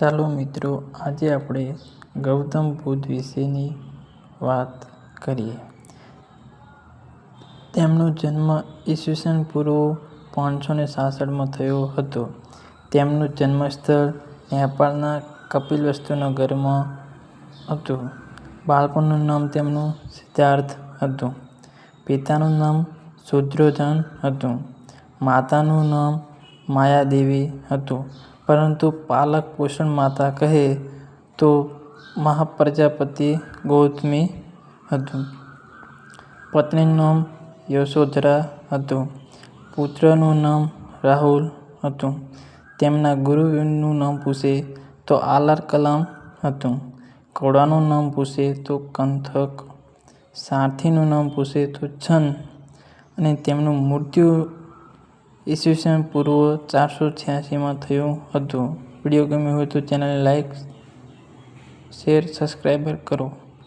ચાલો મિત્રો, આજે આપણે ગૌતમ બુદ્ધ વિશેની વાત કરીએ. તેમનો જન્મ ઈસવીસન પૂર્વ પાંચસો ને સાસઠમાં થયો હતો. તેમનું જન્મસ્થળ નેપાળના કપિલવસ્તુ ઘરમાં હતું. બાળપણનું નામ તેમનું સિદ્ધાર્થ હતું. પિતાનું નામ શુદ્રોધન હતું. માતાનું નામ માયાદેવી હતું પરંતુ પાલક પોષણ માતા કહે તો મહાપ્રજાપતિ ગૌતમી હતું. પત્નીનું નામ યશોધરા હતું. પુત્રનું નામ રાહુલ હતું. તેમના ગુરુનું નામ પૂછે તો આલાર કલામ હતું. ઘોડાનું નામ પૂછે તો કંથક, સારથીનું નામ પૂછે તો છંદ અને તેમનું મૃત્યુ ઈસવીસન પૂર્વ ચારસો છ્યાસીમાં થયું હતું. વીડિયો ગમ્યો હોય તો ચેનલને લાઈક, શેર, સબસ્ક્રાઈબર કરો.